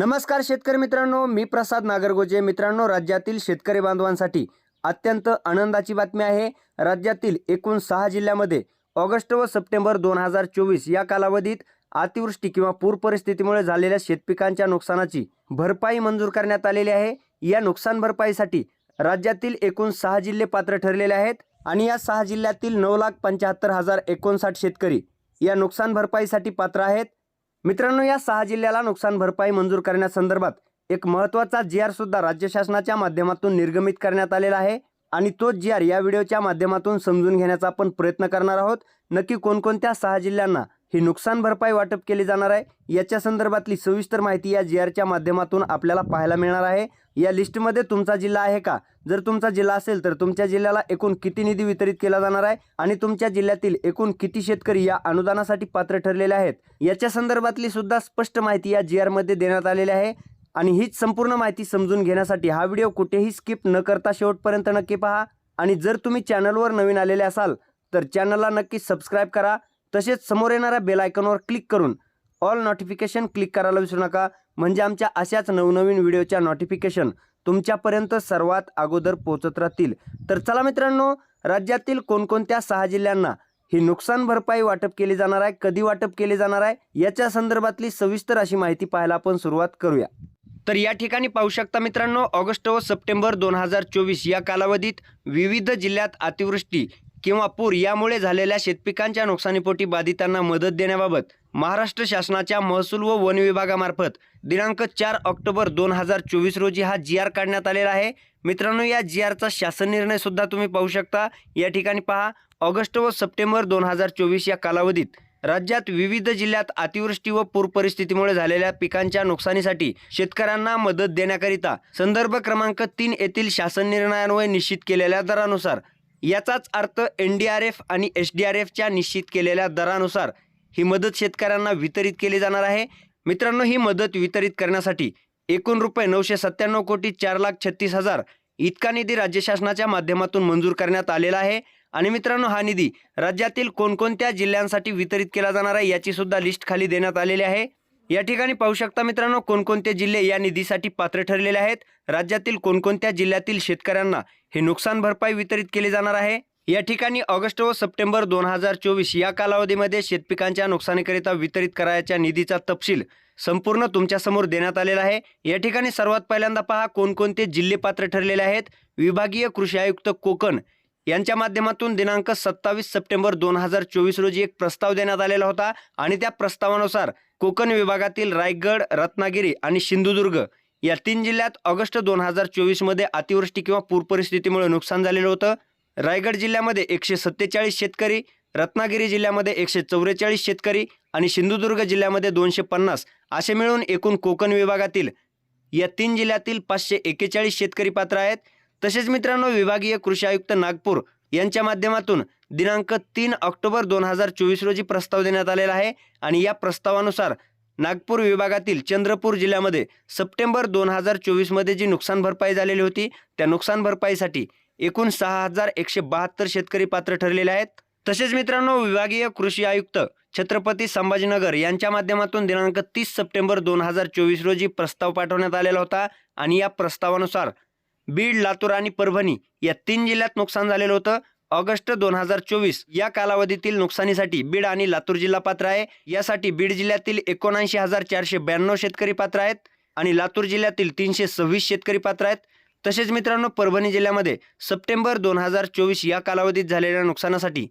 नमस्कार शेतकरी मित्रांनो मी प्रसाद नागरगोजे. मित्रांनो राज्यातील शेतकरी बांधवांसाठी अत्यंत आनंदाची बातमी आहे. राज्यातील एकूण सहा जिल्ह्यामध्ये ऑगस्ट व सप्टेंबर दोन हजार चोवीस या कालावधीत अतिवृष्टी किंवा पूर परिस्थितीमुळे झालेल्या शेतपिकांच्या नुकसानाची भरपाई मंजूर करण्यात आलेली आहे. या नुकसान भरपाईसाठी राज्यातील एकूण सहा जिल्हे पात्र ठरलेले आहेत आणि या सहा जिल्ह्यातील नऊ लाख पंच्याहत्तर हजार एकोणसाठ शेतकरी या नुकसान भरपाईसाठी पात्र आहेत. मित्रांनो या सहा जिल्ह्याला नुकसान भरपाई मंजूर करण्यासंदर्भात एक महत्त्वाचा जी आर सुद्धा राज्य शासनाच्या माध्यमातून निर्गमित करण्यात आलेला आहे आणि तोच जी आर या व्हिडिओच्या माध्यमातून समजून घेण्याचा आपण प्रयत्न करणार आहोत. नक्की कोणकोणत्या सहा जिल्ह्यांना ही नुकसान भरपाई वाटप केली जाणार आहे. याच्या संदर्भातली सविस्तर माहिती या जी आरच्या माध्यमातून आपल्याला पाहायला मिळणार आहे. या लिस्टमध्ये तुमचा जिल्हा आहे का? जर तुमचा जिल्हा असेल तर तुमच्या जिल्ह्याला एकूण किती निधी वितरित केला जाणार आहे? आणि तुमच्या जिल्ह्यातील एकूण किती शेतकरी या अनुदानासाठी पात्र ठरलेले आहेत? याच्या संदर्भातली सुद्धा स्पष्ट माहिती या जी आरमध्ये देण्यात आलेली आहे. आणि हीच संपूर्ण माहिती समजून घेण्यासाठी हा व्हिडिओ कुठेही स्किप न करता शेवटपर्यंत नक्की पहा. आणि जर तुम्ही चॅनलवर नवीन आलेले असाल तर चॅनलला नक्की सबस्क्राईब करा. तसेच समोर येणाऱ्या बेल आयकॉनवर क्लिक करून ऑल नोटिफिकेशन क्लिक करायला विसरू नका. म्हणजे आमच्या अशाच नवनवीन व्हिडिओच्या नोटिफिकेशन तुमच्यापर्यंत सर्वात अगोदर पोहोचत राहतील. तर चला मित्रांनो राज्यातील कोणकोणत्या सहा जिल्ह्यांना ही नुकसान भरपाई वाटप केली जाणार आहे कधी वाटप केली जाणार आहे याच्या संदर्भातली सविस्तर अशी माहिती पाहायला आपण सुरुवात करूया. तर या ठिकाणी पाहू शकता मित्रांनो ऑगस्ट व सप्टेंबर दोन हजार चोवीस या कालावधीत विविध जिल्ह्यात अतिवृष्टी किंवा पूर यामुळे झालेल्या शेतपिकांच्या नुकसानीपोटी बाधितांना मदत देण्याबाबत महाराष्ट्र शासनाच्या महसूल व वन विभागामार्फत दिनांक चार ऑक्टोबर दोन हजार चोवीस रोजी हा जी आर काढण्यात आलेला आहे. मित्रांनो या जी आरचा शासन निर्णयसुद्धा तुम्ही पाहू शकता. या ठिकाणी पहा ऑगस्ट व सप्टेंबर दोन हजार चोवीस या कालावधीत राज्यात विविध जिल्ह्यात अतिवृष्टी व पूर परिस्थितीमुळे झालेल्या पिकांच्या नुकसानीसाठी शेतकऱ्यांना मदत देण्याकरिता संदर्भ क्रमांक तीन येथील शासन निर्णयान्वये निश्चित केलेल्या दरानुसार याचाच अर्थ एन डी आर एफ आणि एस डी आर एफच्या निश्चित केलेल्या दरानुसार ही मदत शेतकऱ्यांना वितरित केली जाणार आहे. मित्रांनो ही मदत वितरित करण्यासाठी एकूण रुपये नऊशे सत्त्याण्णव कोटी चार लाख छत्तीस हजार इतका निधी राज्य शासनाच्या माध्यमातून मंजूर करण्यात आलेला आहे. आणि मित्रांनो हा निधी राज्यातील कोणकोणत्या जिल्ह्यांसाठी वितरित केला जाणार आहे याची सुद्धा लिस्ट खाली देण्यात आलेली आहे. या ठिकाणी पाहू शकता मित्रांनो कोणकोणते जिल्हे या निधीसाठी पात्र ठरलेले आहेत. राज्यातील कोणकोणत्या जिल्ह्यातील शेतकऱ्यांना हे नुकसान भरपाई वितरित केली जाणार आहे. या ठिकाणी ऑगस्ट व सप्टेंबर दोन हजार चोवीस या कालावधीमध्ये शेतपिकांच्या नुकसानीकरिता वितरित करायच्या निधीचा तपशील संपूर्ण तुमच्यासमोर देण्यात आलेला आहे. या ठिकाणी सर्वात पहिल्यांदा पहा कोणकोणते जिल्हे पात्र ठरलेले आहेत. विभागीय कृषी आयुक्त कोकण यांच्या माध्यमातून दिनांक सत्तावीस सप्टेंबर दोन हजार चोवीस रोजी एक प्रस्ताव देण्यात आलेला होता आणि त्या प्रस्तावानुसार कोकण विभागातील रायगड रत्नागिरी आणि सिंधुदुर्ग या तीन जिल्ह्यात ऑगस्ट दोन हजार चोवीसमध्ये अतिवृष्टी किंवा पूर परिस्थितीमुळे नुकसान झालेलं होतं. रायगड जिल्ह्यामध्ये एकशे सत्तेचाळीस शेतकरी रत्नागिरी जिल्ह्यामध्ये एकशे चौवेचाळीस शेतकरी आणि सिंधुदुर्ग जिल्ह्यामध्ये दोनशे पन्नास असे मिळून एकूण कोकण विभागातील या तीन जिल्ह्यातील पाचशे एक्केचाळीस शेतकरी पात्र आहेत. तसेच मित्रांनो विभागीय कृषी आयुक्त नागपूर यांच्या माध्यमातून दिनांक तीन ऑक्टोबर दोन हजार चोवीस रोजी प्रस्ताव देण्यात आलेला आहे आणि या प्रस्तावानुसार नागपूर विभागातील चंद्रपूर जिल्ह्यामध्ये सप्टेंबर दोन हजार चोवीसमध्ये जी नुकसान भरपाई झालेली होती त्या नुकसान भरपाईसाठी एकूण सहा हजार एकशे बहात्तर शेतकरी पात्र ठरलेले आहेत. तसेच मित्रांनो विभागीय कृषी आयुक्त छत्रपती संभाजीनगर यांच्या माध्यमातून दिनांक तीस सप्टेंबर दोन हजार चोवीस रोजी प्रस्ताव पाठवण्यात आलेला होता आणि या प्रस्तावानुसार बीड लातूर आणि परभणी या तीन जिल्ह्यात नुकसान झालेलं होतं. ऑगस्ट दोन हजार चोवीस या कालावधीतील नुकसानीसाठी बीड आणि लातूर जिल्हा पात्र आहे. यासाठी बीड जिल्ह्यातील एकोणऐंशी हजार चारशे ब्याण्णव शेतकरी पात्र आहेत आणि लातूर जिल्ह्यातील तीनशे सव्वीस शेतकरी पात्र आहेत. तसेच मित्रांनो परभणी जिल्ह्यामध्ये सप्टेंबर दोन हजार चोवीस या कालावधीत झालेल्या नुकसानासाठी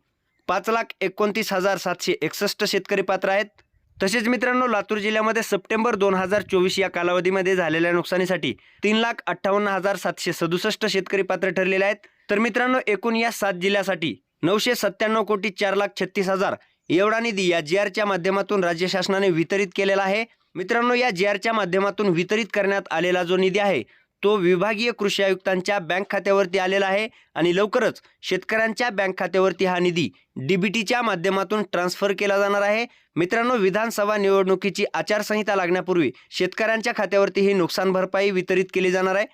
पाच लाख एकोणतीस हजार सातशे एकसष्ट शेतकरी पात्र आहेत. तसेच मित्रांनो लातूर जिल्ह्यामध्ये सप्टेंबर दोन हजार चोवीस या कालावधीमध्ये झालेल्या नुकसानीसाठी तीन लाख अठ्ठावन्न हजार सातशे सदुसष्ट शेतकरी पात्र ठरलेले आहेत. तर मित्रांनो एकूण या सात जिल्ह्यासाठी नऊशे सत्त्याण्णव कोटी चार लाख छत्तीस हजार एवढा निधी या जी आरच्या माध्यमातून राज्य शासनाने वितरित केलेला आहे. मित्रांनो या जी आरच्या माध्यमातून वितरित करण्यात आलेला जो निधी आहे तो विभागीय कृषी आयुक्तांच्या बँक खात्यावरती आलेला आहे आणि लवकरच शेतकऱ्यांच्या बँक खात्यावरती हा निधी डीबीटीच्या माध्यमातून ट्रान्सफर केला जाणार आहे. मित्रांनो विधानसभा निवडणुकीची आचारसंहिता लागण्यापूर्वी शेतकऱ्यांच्या खात्यावरती ही नुकसान भरपाई वितरित केली जाणार आहे.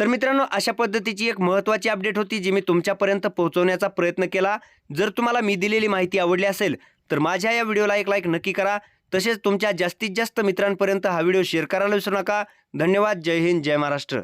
तर मित्रांनो अशा पद्धतीची एक महत्त्वाची अपडेट होती जी मी तुमच्यापर्यंत पोहोचवण्याचा प्रयत्न केला. जर तुम्हाला मी दिलेली माहिती आवडली असेल तर माझ्या या व्हिडिओला एक लाईक नक्की करा. तसेच तुमच्या जास्तीत जास्त मित्रांपर्यंत हा व्हिडिओ शेअर करायला विसरू नका. धन्यवाद. जय हिंद. जय महाराष्ट्र.